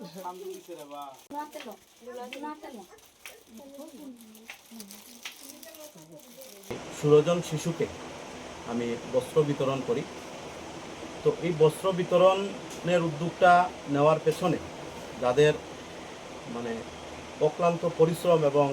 সামনে দিছে রে বা না তেলো না তেলো সুরজন শিশুকে আমি বস্ত্র বিতরণ করি। তো এই বস্ত্র বিতরণের উদ্যোগটা নেওয়ার পেছনে যাদের মানে অক্লান্ত পরিশ্রম এবং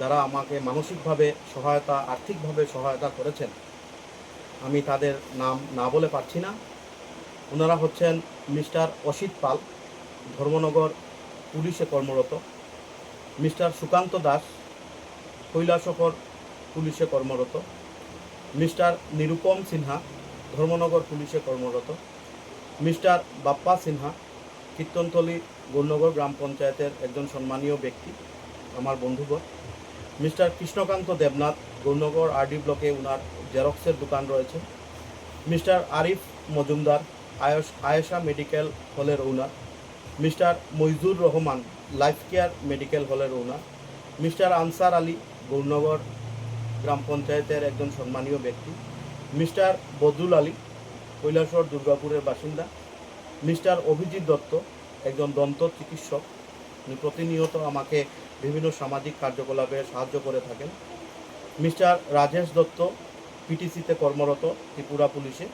যারা আমাকে মানসিকভাবে সহায়তা, আর্থিকভাবে সহায়তা করেছেন, আমি তাদের নাম না বলে পারছি না। ওনারা হচ্ছেন মিস্টার অসিত পাল। ধর্মনগর পুলিশে কর্মরত। মিস্টার সুকান্ত দাস, কৈলাসহর পুলিশে কর্মরত। মিস্টার নিরুপম সিনহা, ধর্মনগর পুলিশে কর্মরত। মিস্টার বাপ্পা সিনহা, কীর্তনতলী গৌরনগর গ্রাম পঞ্চায়েতের একজন সম্মানীয় ব্যক্তি, আমার বন্ধুগণ। Mister Krishnakanta Debnath, Gournagar R D ব্লকে ওনার জেরক্সের দোকান রয়েছে। মিস্টার আরিফ মজুমদার, আয়স আয়েশা মেডিকেল হলের owner mister Moijur Rahman life care medical হলের ওনার মিস্টার আনসার আলী গৌরনগর গ্রাম পঞ্চায়েতের একজন সম্মানীয় ব্যক্তি। মিস্টার বদরুল আলী কৈলাসর দুর্গাপুরের বাসিন্দা। মিস্টার অভিজিৎ দত্ত একজন দন্ত চিকিৎসক। উনি প্রতিনিয়ত আমাকে বিভিন্ন সামাজিক কার্যকলাপে সাহায্য করে থাকেন। মিস্টার রাজেশ দত্ত পিটিসিতে কর্মরত ত্রিপুরা পুলিশে।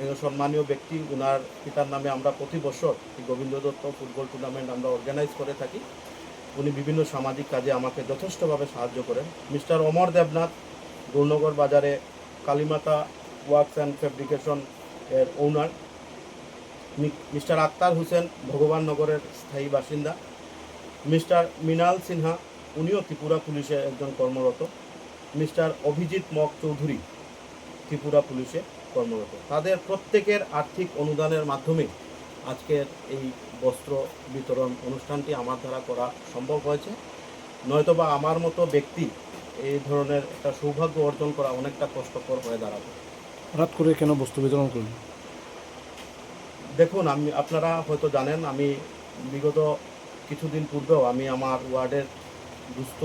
একজন সম্মানীয় ব্যক্তি ওনার পিতার নামে আমরা প্রতি বছর গোবিন্দ দত্ত ফুটবল টুর্নামেন্ট আমরা অর্গানাইজ করে থাকি। উনি বিভিন্ন সামাজিক কাজে আমাকে যথেষ্টভাবে সাহায্য করেন। মিস্টার অমর দেবনাথ গৌরনগর বাজারে কালীমাতা ওয়ার্কস অ্যান্ড ফেব্রিকেশন এর ওনার মিস্টার আক্তার হোসেন ভগবাননগরের স্থায়ী বাসিন্দা। মিস্টার মৃণাল সিনহা, উনিও ত্রিপুরা পুলিশে একজন কর্মরত। মিস্টার অভিজিৎ মক চৌধুরী, ত্রিপুরা পুলিশে। কর্মরত। তাদের প্রত্যেকের আর্থিক অনুদানের মাধ্যমে আজকের এই বস্ত্র বিতরণ অনুষ্ঠানটি আমার দ্বারা করা সম্ভব হয়েছে। নয়তোবা আমার মতো ব্যক্তি এই ধরনের একটা সৌভাগ্য অর্জন করা অনেকটা কষ্টকর হয়ে দাঁড়াবে। হঠাৎ করে কেন বস্তু বিতরণ করলেন? দেখুন আমি আপনারা হয়তো জানেন আমি বিগত কিছুদিন পূর্বেও আমি আমার ওয়ার্ডের দুস্থ